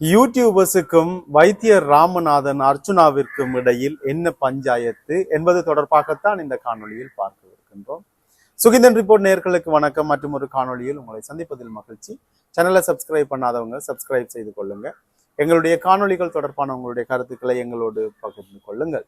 யூடியூபர்ஸுக்கும் வைத்தியர் ராமநாதன் அர்ச்சுனாவிற்கும் இடையில் என்ன பஞ்சாயத்து என்பது தொடர்பாகத்தான் இந்த காணொளியில் பார்க்க இருக்கின்றோம் சுகிந்தன் ரிப்போர்ட் நேர்களுக்கு வணக்கம். மற்றும் ஒரு காணொலியில் உங்களை சந்திப்பதில் மகிழ்ச்சி. சேனலை சப்ஸ்கிரைப் பண்ணாதவங்க சப்ஸ்கிரைப் செய்து கொள்ளுங்க. எங்களுடைய காணொளிகள் தொடர்பான உங்களுடைய கருத்துக்களை எங்களோடு பகிர்ந்து கொள்ளுங்கள்.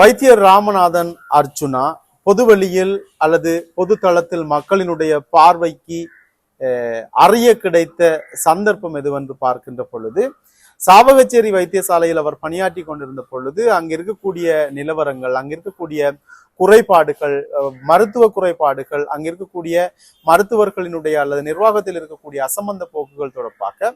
வைத்தியர் ராமநாதன் அர்ச்சுனா பொதுவெளியில் அல்லது பொது தளத்தில் மக்களினுடைய பார்வைக்கு அறிய கிடைத்த சந்தர்ப்பம் எதுவென்று பார்க்கின்ற பொழுது சாவகச்சேரி வைத்தியசாலையில் அவர் பணியாற்றி கொண்டிருந்த பொழுது அங்க இருக்கக்கூடிய நிலவரங்கள் அங்க இருக்கக்கூடிய குறைபாடுகள் அஹ், மருத்துவ குறைபாடுகள் அங்க இருக்கக்கூடிய மருத்துவர்களினுடைய அல்லது நிர்வாகத்தில் இருக்கக்கூடிய அசம்பந்த போக்குகள் தொடர்பாக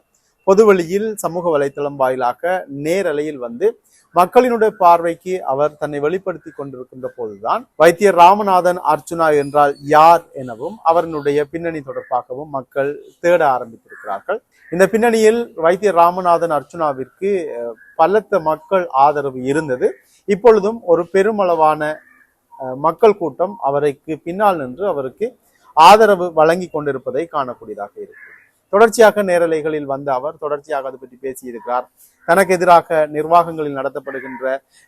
பொதுவெளியில் சமூக வலைத்தளம் வாயிலாக நேரலையில் வந்து மக்களினுடைய பார்வைக்கு அவர் தன்னை வெளிப்படுத்தி கொண்டிருக்கின்ற போதுதான் வைத்தியர் ராமநாதன் அர்ச்சுனா என்றால் யார் எனவும் அவரினுடைய பின்னணி தொடர்பாகவும் மக்கள் தேட ஆரம்பித்திருக்கிறார்கள். இந்த பின்னணியில் வைத்தியர் ராமநாதன் அர்ச்சுனாவிற்கு பலத்த மக்கள் ஆதரவு இருந்தது. இப்பொழுதும் ஒரு பெருமளவான மக்கள் கூட்டம் அவருக்கு பின்னால் நின்று அவருக்கு ஆதரவு வழங்கி கொண்டிருப்பதை காணக்கூடியதாக இருக்கிறது. தொடர்ச்சியாக நேரலைகளில் வந்த அவர் தொடர்ச்சியாக அது பற்றி பேசியிருக்கிறார். தனக்கு எதிராக நிர்வாகங்களில் நடத்தப்படுகின்ற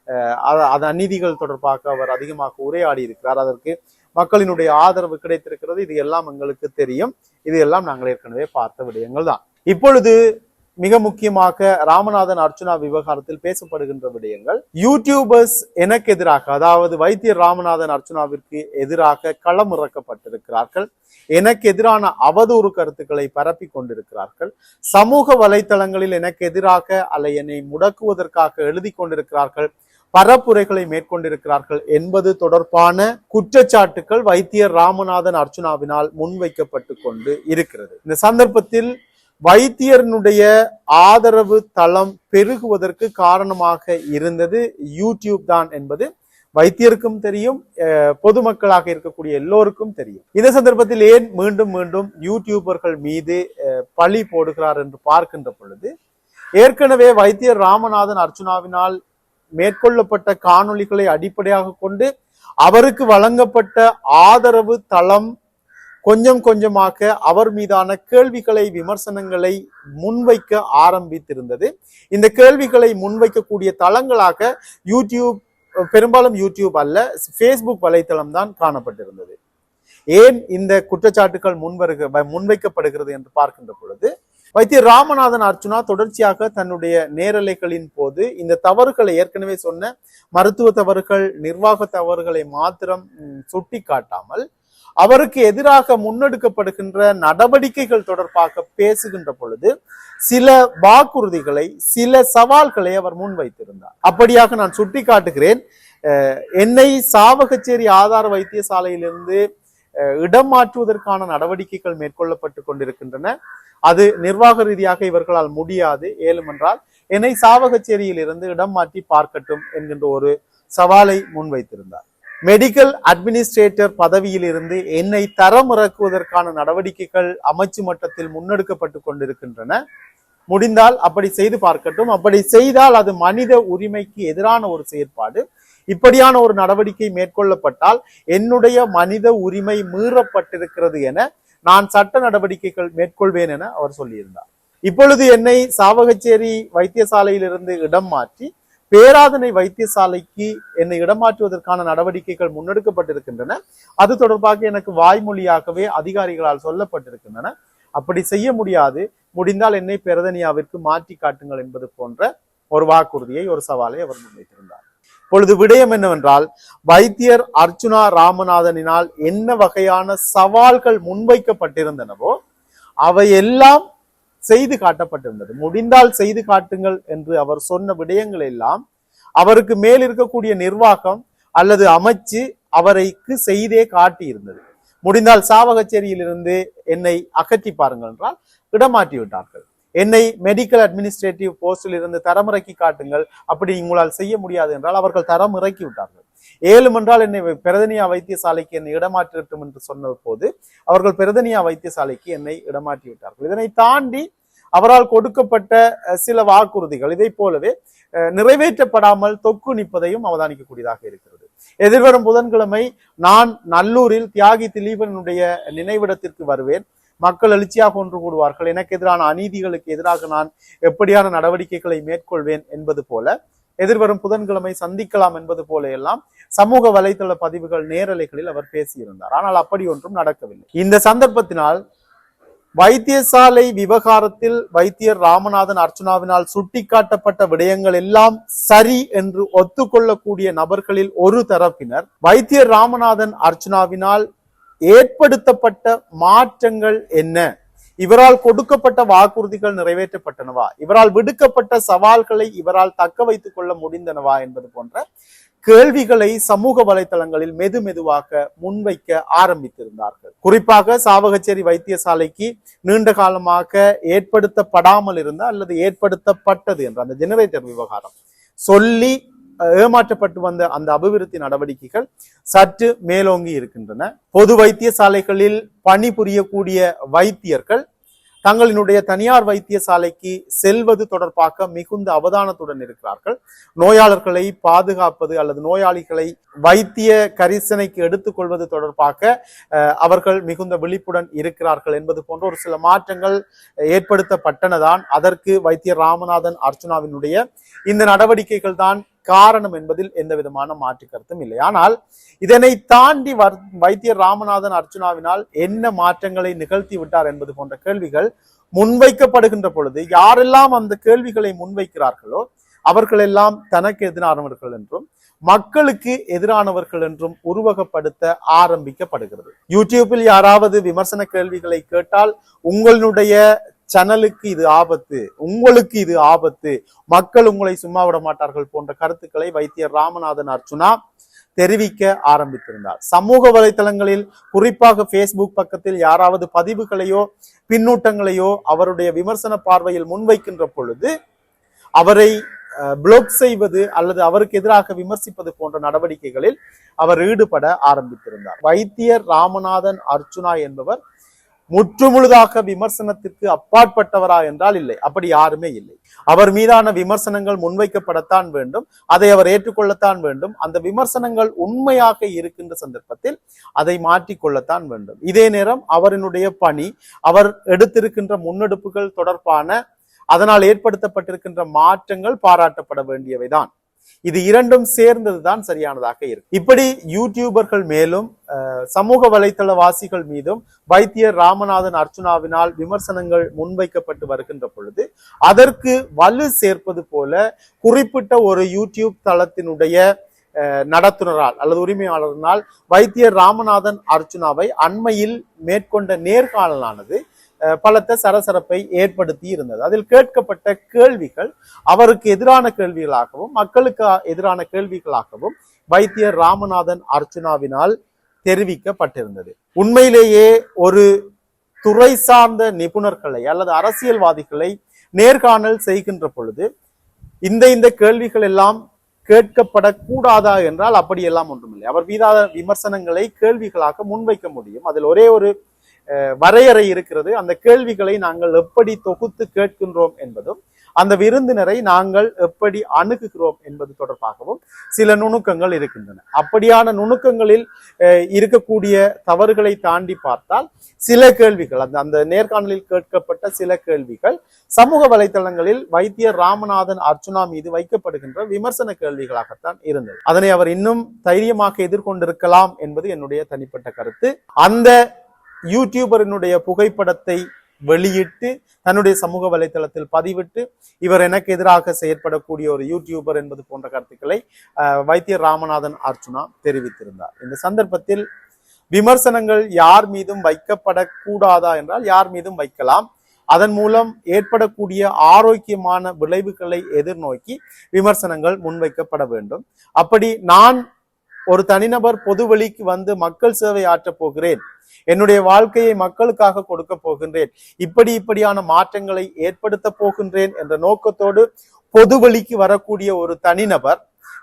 அஹ், அத- அது அநீதிகள் தொடர்பாக அவர் அதிகமாக உரையாடி இருக்கிறார் அதற்கு மக்களினுடைய ஆதரவு கிடைத்திருக்கிறது. இது எல்லாம் எங்களுக்கு தெரியும். இது எல்லாம் நாங்கள் ஏற்கனவே பார்த்த விடயங்கள் தான் இப்பொழுது மிக முக்கியமாக ராமநாதன் அர்ச்சுனா விவகாரத்தில் பேசப்படுகின்ற விடயங்கள். யூடியூபர்ஸ் எனக்கு எதிராக அதாவது வைத்தியர் ராமநாதன் அர்ச்சுனாவிற்கு எதிராக களமிறக்கப்பட்டிருக்கிறார்கள் எனக்கு எதிரான அவதூறு கருத்துக்களை பரப்பி கொண்டிருக்கிறார்கள். சமூக வலைத்தளங்களில் எனக்கு எதிராக அல்ல என்னை முடக்குவதற்காக எழுதி கொண்டிருக்கிறார்கள். பரப்புரைகளை மேற்கொண்டிருக்கிறார்கள் என்பது தொடர்பான குற்றச்சாட்டுகள் வைத்தியர் ராமநாதன் அர்ச்சுனாவினால் முன்வைக்கப்பட்டு கொண்டு இருக்கிறது. இந்த சந்தர்ப்பத்தில் வைத்தியர்னுடைய ஆதரவு தளம் பெருகுவதற்கு காரணமாக இருந்தது யூடியூப் தான் என்பது வைத்தியருக்கும் தெரியும் பொதுமக்களாக இருக்கக்கூடிய எல்லோருக்கும் தெரியும். இந்த சந்தர்ப்பத்தில் ஏன் மீண்டும் மீண்டும் யூடியூபர்கள் மீது பழி போடுகிறார் என்று பார்க்கின்ற பொழுது ஏற்கனவே வைத்தியர் ராமநாதன் அர்ச்சுனாவினால் மேற்கொள்ளப்பட்ட காணொளிகளை அடிப்படையாக கொண்டு அவருக்கு வழங்கப்பட்ட ஆதரவு தளம் கொஞ்சம் கொஞ்சமாக அவர் மீதான கேள்விகளை விமர்சனங்களை முன்வைக்க ஆரம்பித்திருந்தது. இந்த கேள்விகளை முன்வைக்கக்கூடிய தளங்களாக யூடியூப் பெரும்பாலும் யூடியூப் அல்ல ஃபேஸ்புக் வலைத்தளம் தான் காணப்பட்டிருந்தது. ஏன் இந்த குற்றச்சாட்டுகள் முன்வருக முன்வைக்கப்படுகிறது என்று பார்க்கின்ற பொழுது வைத்திய ராமநாதன் அர்ச்சுனா தொடர்ச்சியாக தன்னுடைய நேரலைகளின் போது இந்த தவறுகளை ஏற்கனவே சொன்ன மருத்துவ தவறுகள் நிர்வாக தவறுகளை மாத்திரம் சுட்டி காட்டாமல் அவருக்கு எதிராக முன்னெடுக்கப்படுகின்ற நடவடிக்கைகள் தொடர்பாக பேசுகின்ற பொழுது சில வாக்குறுதிகளை சில சவால்களை அவர் முன்வைத்திருந்தார். அப்படியாக நான் சுட்டி காட்டுகிறேன் என்னை சாவகச்சேரி ஆதார வைத்தியசாலையிலிருந்து இடம் மாற்றுவதற்கான நடவடிக்கைகள் மேற்கொள்ளப்பட்டு கொண்டிருக்கின்றன. அது நிர்வாக ரீதியாக இவர்களால் முடியாது ஏழுமென்றால் என்னை சாவகச்சேரியில் இருந்து இடம் மாற்றி பார்க்கட்டும் என்கின்ற ஒரு சவாலை முன்வைத்திருந்தார். மெடிக்கல் அட்மினிஸ்ட்ரேட்டர் பதவியில் இருந்து என்னை தரம் இறக்குவதற்கான நடவடிக்கைகள் அமைச்சு மட்டத்தில் முன்னெடுக்கப்பட்டு கொண்டிருக்கின்றன. முடிந்தால் அப்படி செய்து பார்க்கட்டும். அப்படி செய்தால் அது மனித உரிமைக்கு எதிரான ஒரு செயற்பாடு. இப்படியான ஒரு நடவடிக்கை மேற்கொள்ளப்பட்டால் என்னுடைய மனித உரிமை மீறப்பட்டிருக்கிறது என நான் சட்ட நடவடிக்கைகள் மேற்கொள்வேன் என அவர் சொல்லியிருந்தார். இப்பொழுது என்னை சாவகச்சேரி வைத்தியசாலையிலிருந்து இடம் மாற்றி பேராதனை வைத்தியசாலைக்கு என்னை இடமாற்றுவதற்கான நடவடிக்கைகள் முன்னெடுக்கப்பட்டிருக்கின்றன. அது தொடர்பாக எனக்கு வாய்மொழியாகவே அதிகாரிகளால் சொல்லப்பட்டிருக்கின்றன. அப்படி செய்ய முடியாது. முடிந்தால் என்னை பெரதனியாவிற்கு மாற்றி காட்டுங்கள் என்பது போன்ற ஒரு வாக்குறுதியை ஒரு சவாலை அவர் முன்வைத்திருந்தார். இப்பொழுது விடயம் என்னவென்றால் வைத்தியர் அர்ச்சுனா ராமநாதனினால் என்ன வகையான சவால்கள் முன்வைக்கப்பட்டிருந்தனவோ அவை எல்லாம் செய்து காட்டப்பட்டிருந்தது. முடிந்தால் செய்து காட்டுங்கள் என்று அவர் சொன்ன விடயங்கள் எல்லாம் அவருக்கு மேல் இருக்கக்கூடிய நிர்வாகம் அல்லது அமைச்சு அவரைக்கு செய்தே காட்டியிருந்தது. முடிந்தால் சாவகச்சேரியிலிருந்து என்னை அகற்றி பாருங்கள் என்றால் இடமாற்றி விட்டார்கள். என்னை மெடிக்கல் அட்மினிஸ்ட்ரேட்டிவ் போஸ்டில் இருந்து தரமிறக்கி காட்டுங்கள். அப்படி உங்களால் செய்ய முடியாது என்றால் அவர்கள் தரம் இறக்கி விட்டார்கள். ஏழும் என்றால் என்னை பிரதனியா வைத்தியசாலைக்கு என்னை இடமாற்றட்டும் என்று சொன்ன போது அவர்கள் பிரதனியா வைத்தியசாலைக்கு என்னை இடமாற்றி விட்டார்கள். இதனை தாண்டி அவரால் கொடுக்கப்பட்ட சில வாக்குறுதிகள் இதை போலவே நிறைவேற்றப்படாமல் தொக்கு நிற்பதையும் அவதானிக்கக்கூடியதாக இருக்கிறது. எதிர்வரும் புதன்கிழமை நான் நல்லூரில் தியாகி திலீபனுடைய நினைவிடத்திற்கு வருவேன். மக்கள் எழுச்சியாக ஒன்று கூடுவார்கள். எனக்கு எதிரான அநீதிகளுக்கு எதிராக நான் எப்படியான நடவடிக்கைகளை மேற்கொள்வேன் என்பது போல எதிர்வரும் புதன்கிழமை சந்திக்கலாம் என்பது போல எல்லாம் சமூக வலைதள பதிவுகள் நேரலைகளில் அவர் பேசியிருந்தார். ஆனால் அப்படி ஒன்றும் நடக்கவில்லை. இந்த சந்தர்ப்பத்தினால் வைத்தியசாலை விவகாரத்தில் வைத்தியர் ராமநாதன் அர்ச்சனாவினால் சுட்டிக்காட்டப்பட்ட விடயங்கள் எல்லாம் சரி என்று ஒத்துக்கொள்ளக்கூடிய நபர்களில் ஒரு தரப்பினர் வைத்தியர் ராமநாதன் அர்ச்சனாவினால் ஏற்படுத்தப்பட்ட மாற்றங்கள் என்ன? இவரால் கொடுக்கப்பட்ட வாக்குறுதிகள் நிறைவேற்றப்பட்டனவா? இவரால் விடுக்கப்பட்ட சவால்களை இவரால் தக்க வைத்துக் கொள்ள முடிந்தனவா என்பது போன்ற கேள்விகளை சமூக வலைதளங்களில் மெது மெதுவாக முன்வைக்க ஆரம்பித்திருந்தார்கள். குறிப்பாக சாவகச்சேரி வைத்தியசாலைக்கு நீண்ட காலமாக ஏற்படுத்தப்படாமல் இருந்த அல்லது ஏற்படுத்தப்பட்டது என்ற அந்த ஜெனரேட்டர் விவகாரம். சொல்லி ஏமாற்றப்பட்டு வந்த அந்த அபிவிருத்தி நடவடிக்கைகள் சற்று மேலோங்கி இருக்கின்றன. பொது வைத்தியசாலைகளில் பணிபுரியக்கூடிய வைத்தியர்கள் தங்களினுடைய தனியார் வைத்தியசாலைக்கு செல்வது தொடர்பாக மிகுந்த அவதானத்துடன் இருக்கிறார்கள். நோயாளர்களை பாதுகாப்பது அல்லது நோயாளிகளை வைத்திய கரிசனைக்கு எடுத்துக்கொள்வது தொடர்பாக அஹ், அவர்கள் மிகுந்த விழிப்புடன் இருக்கிறார்கள் என்பது போன்ற ஒரு சில மாற்றங்கள் ஏற்படுத்தப்பட்டனதான். அதற்கு வைத்தியர் ராமநாதன் அர்ச்சுனாவினுடைய இந்த நடவடிக்கைகள் தான் காரணம் என்பதில் எந்த விதமான மாற்று கருத்தும் இல்லை. ஆனால் இதனை தாண்டி வைத்தியர் ராமநாதன் அர்ச்சுனாவினால் என்ன மாற்றங்களை நிகழ்த்தி விட்டார் என்பது போன்ற கேள்விகள் முன்வைக்கப்படுகின்ற பொழுது யாரெல்லாம் அந்த கேள்விகளை முன்வைக்கிறார்களோ அவர்களெல்லாம் தனக்கு எதிரானவர்கள் என்றும் மக்களுக்கு எதிரானவர்கள் என்றும் உருவகப்படுத்த ஆரம்பிக்கப்படுகிறது. யூடியூப்பில் யாராவது விமர்சன கேள்விகளை கேட்டால் உங்களுடைய சேனலுக்கு இது ஆபத்து உங்களுக்கு இது ஆபத்து. மக்கள் உங்களை சும்மா விட மாட்டார்கள் போன்ற கருத்துக்களை வைத்தியர் ராமநாதன் அர்ச்சுனா தெரிவிக்க ஆரம்பித்திருந்தார். சமூக வலைத்தளங்களில் குறிப்பாக ஃபேஸ்புக் பக்கத்தில் யாராவது பதிவுகளையோ பின்னூட்டங்களையோ அவருடைய விமர்சன பார்வையில் முன்வைக்கின்ற பொழுது அவரை பிளாக் செய்வது அல்லது அவருக்கு எதிராக விமர்சிப்பது போன்ற நடவடிக்கைகளில் அவர் ஈடுபட ஆரம்பித்திருந்தார். வைத்தியர் ராமநாதன் அர்ச்சுனா என்பவர் முற்றுமுழுதாக விமர்சனத்திற்கு அப்பாற்பட்டவரா என்றால் இல்லை. அப்படி யாருமே இல்லை. அவர் மீதான விமர்சனங்கள் முன்வைக்கப்படத்தான் வேண்டும். அதை அவர் ஏற்றுக்கொள்ளத்தான் வேண்டும். அந்த விமர்சனங்கள் உண்மையாக இருக்கின்ற சந்தர்ப்பத்தில் அதை மாற்றிக்கொள்ளத்தான் வேண்டும். இதே நேரம் அவரினுடைய பணி அவர் எடுத்திருக்கின்ற முன்னெடுப்புகள் தொடர்பான அதனால் ஏற்படுத்தப்பட்டிருக்கின்ற மாற்றங்கள் பாராட்டப்பட வேண்டியவைதான். இது இரண்டும் சேர்ந்ததுதான் சரியானதாக இருக்கு. இப்படி யூடியூபர்கள் மேலும் சமூக வலைத்தள வாசிகள் மீதும் வைத்தியர் ராமநாதன் அர்ச்சுனாவினால் விமர்சனங்கள் முன்வைக்கப்பட்டு வருகின்ற பொழுது அதற்கு வலு சேர்ப்பது போல குறிப்பிட்ட ஒரு யூடியூப் தளத்தினுடைய நடத்துனரால் அல்லது உரிமையாளரினால் வைத்தியர் ராமநாதன் அர்ச்சுனாவை அண்மையில் மேற்கொண்ட நேர்காணலானது பலத்த சரசரப்பை ஏற்படுத்தி இருந்தது. அதில் கேட்கப்பட்ட கேள்விகள் அவருக்கு எதிரான கேள்விகளாகவும் மக்களுக்கு எதிரான கேள்விகளாகவும் வைத்தியர் ராமநாதன் அர்ச்சுனாவினால் தெரிவிக்கப்பட்டிருந்தது. உண்மையிலேயே ஒரு துறை சார்ந்த நிபுணர்களை அல்லது அரசியல்வாதிகளை நேர்காணல் செய்கின்ற பொழுது இந்த இந்த கேள்விகள் எல்லாம் கேட்கப்படக்கூடாதா என்றால் அப்படியெல்லாம் ஒன்றுமில்லை. அவர் மீதான விமர்சனங்களை கேள்விகளாக முன்வைக்க முடியும். அதில் ஒரே ஒரு வரையறை இருக்கிறது. அந்த கேள்விகளை நாங்கள் எப்படி தொகுத்து கேட்கின்றோம் என்பதும் அந்த விருந்தினரை நாங்கள் எப்படி அணுகுகிறோம் என்பது தொடர்பாகவும் சில நுணுக்கங்கள் இருக்கின்றன. அப்படியான நுணுக்கங்களில் இருக்கக்கூடிய தவறுகளை தாண்டி பார்த்தால் சில கேள்விகள் அந்த அந்த நேர்காணலில் கேட்கப்பட்ட சில கேள்விகள் சமூக வலைதளங்களில் வைத்தியர் ராமநாதன் அர்ச்சுனா மீது வைக்கப்படுகின்ற விமர்சன கேள்விகளாகத்தான் இருந்தது. அதனை அவர் இன்னும் தைரியமாக எதிர்கொண்டிருக்கலாம் என்பது என்னுடைய தனிப்பட்ட கருத்து. அந்த யூடியூபரினுடைய புகைப்படத்தை வெளியிட்டு தன்னுடைய சமூக வலைத்தளத்தில் பதிவிட்டு இவர் எனக்கு எதிராக செயற்படக்கூடிய ஒரு யூடியூபர் என்பது போன்ற கருத்துக்களை வைத்திய வைத்தியர் ராமநாதன் அர்ச்சுனா தெரிவித்திருந்தார். இந்த சந்தர்ப்பத்தில் விமர்சனங்கள் யார் மீதும் வைக்கப்படக்கூடாதா என்றால் யார் மீதும் வைக்கலாம். அதன் மூலம் ஏற்படக்கூடிய ஆரோக்கியமான விளைவுகளை எதிர்நோக்கி விமர்சனங்கள் முன்வைக்கப்பட வேண்டும். அப்படி நான் ஒரு தனிநபர் பொதுவெளிக்கு வந்து மக்கள் சேவை ஆற்றப் போகிறேன். என்னுடைய வாழ்க்கையை மக்களுக்காக கொடுக்க போகின்றேன். இப்படி இப்படியான மாற்றங்களை ஏற்படுத்த போகின்றேன் என்ற நோக்கத்தோடு பொதுவெளிக்கு வரக்கூடிய ஒரு தனிநபர்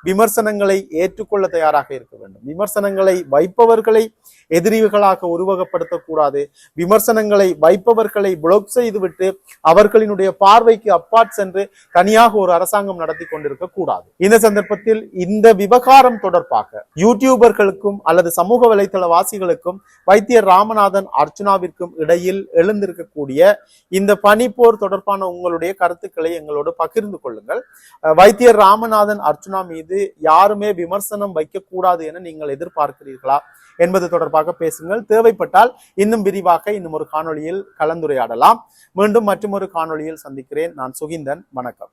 விமர்சனங்களை ஏற்றுக்கொள்ள தயாராக இருக்க வேண்டும். விமர்சனங்களை வைப்பவர்களை எதிரிகளாக உருவகப்படுத்தக்கூடாது. விமர்சனங்களை வைப்பவர்களை புளோக் செய்துவிட்டு அவர்களினுடைய பார்வைக்கு அப்பாற் சென்று தனியாக ஒரு அரசாங்கம் நடத்தி கொண்டிருக்க கூடாது. இந்த சந்தர்ப்பத்தில் இந்த விவகாரம் தொடர்பாக யூடியூபர்களுக்கும் அல்லது சமூக வலைதள வாசிகளுக்கும் வைத்தியர் ராமநாதன் அர்ச்சுனாவிற்கும் இடையில் எழுந்திருக்கக்கூடிய இந்த பனிப்போர் தொடர்பான உங்களுடைய கருத்துக்களை எங்களோடு பகிர்ந்து கொள்ளுங்கள். வைத்தியர் ராமநாதன் அர்ச்சுனா மீது யாருமே விமர்சனம் வைக்கக்கூடாது என நீங்கள் எதிர்பார்க்கிறீர்களா என்பது தொடர்பாக பேசுங்கள். தேவைப்பட்டால் இன்னும் விரிவாக இன்னும் ஒரு காணொளியில் கலந்துரையாடலாம். மீண்டும் மற்றொரு காணொளியில் சந்திக்கிறேன். நான் சுகிந்தன். வணக்கம்.